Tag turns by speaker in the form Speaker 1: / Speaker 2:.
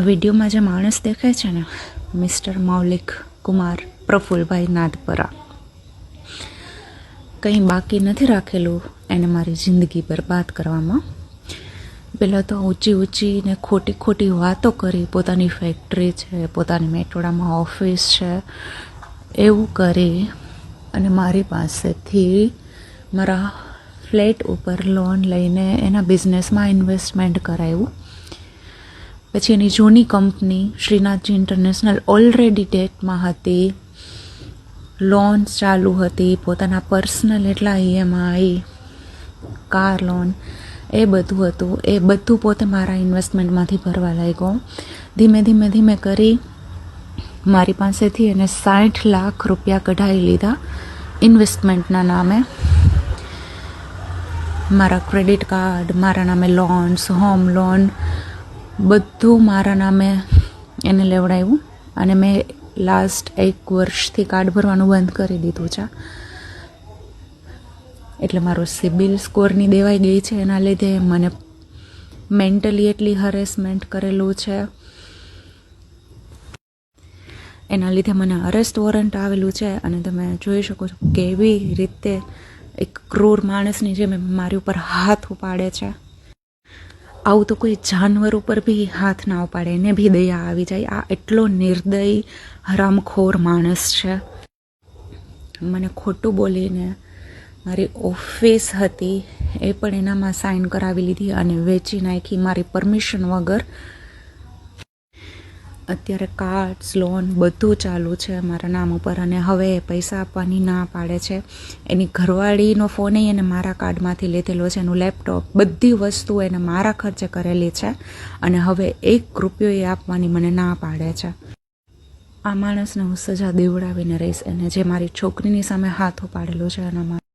Speaker 1: આ વિડીયોમાં જે માણસ દેખાય છે ને, મિસ્ટર મૌલિક કુમાર પ્રફુલભાઈ નાદપરા. કંઈ બાકી નથી રાખેલું એને મારી જિંદગી બરબાદ કરવામાં. પહેલાં તો ઊંચી ઊંચી ને ખોટી ખોટી વાતો કરી, પોતાની ફેક્ટરી છે, પોતાની મેટોડામાં ઓફિસ છે, એવું કરી અને મારી પાસેથી મારા ફ્લેટ ઉપર લોન લઈને એના બિઝનેસમાં ઇન્વેસ્ટમેન્ટ કરાવ્યું પછી એની જૂની કંપની શ્રીનાથજી ઇન્ટરનેશનલ ઓલરેડી ડેટમાં હતી. લોન ચાલુ હતી, પોતાના પર્સનલ એટલા ઈએમઆઈ કાર લોન એ બધું હતું. એ બધું પોતે મારા ઇન્વેસ્ટમેન્ટમાંથી ભરવા લાગ્યો. ધીમે ધીમે ધીમે કરી મારી પાસેથી એને સાઠ લાખ રૂપિયા કઢાવી લીધા ઇન્વેસ્ટમેન્ટના નામે. મારા ક્રેડિટ કાર્ડ મારા નામે લોન્સ હોમ લોન બધું મારા નામે એને લેવડાવ્યું અને મેં લાસ્ટ એક વર્ષથી કાર્ડ ભરવાનું બંધ કરી દીધું છે. એટલે મારો સિબિલ સ્કોરની દેવાઈ ગઈ છે એના લીધે મને મેન્ટલી એટલી હરેસમેન્ટ કરેલું છે. એના લીધે મને અરેસ્ટ વોરંટ આવેલું છે અને તમે જોઈ શકો છો કેવી રીતે એક ક્રૂર માણસની જેમ મારી ઉપર હાથ ઉપાડે છે. આવું તો કોઈ જાનવર ઉપર બી હાથ ના ઉપાડે, એને બી દયા આવી જાય. આ એટલો નિર્દય, હરામખોર માણસ છે. મને ખોટું બોલીને મારી ઓફિસ હતી, એ પણ એનામાં સાઇન કરાવી લીધી અને વેચી નાખી. મારી પરમિશન વગર અત્યારે કાર્ડ્સ, લોન બધું ચાલુ છે મારા નામ ઉપર અને હવે પૈસા આપવાની ના પાડે છે. એની ઘરવાળીનો ફોન એને મારા કાર્ડમાંથી લીધેલો છે, એનું લેપટોપ બધી વસ્તુ એને મારા ખર્ચે કરેલી છે અને હવે એક રૂપિયો એ આપવાની મને ના પાડે છે. આ માણસને હું સજા દેવડાવીને રહીશ એને જે મારી છોકરીની સામે હાથ ઉપાડેલો છે એના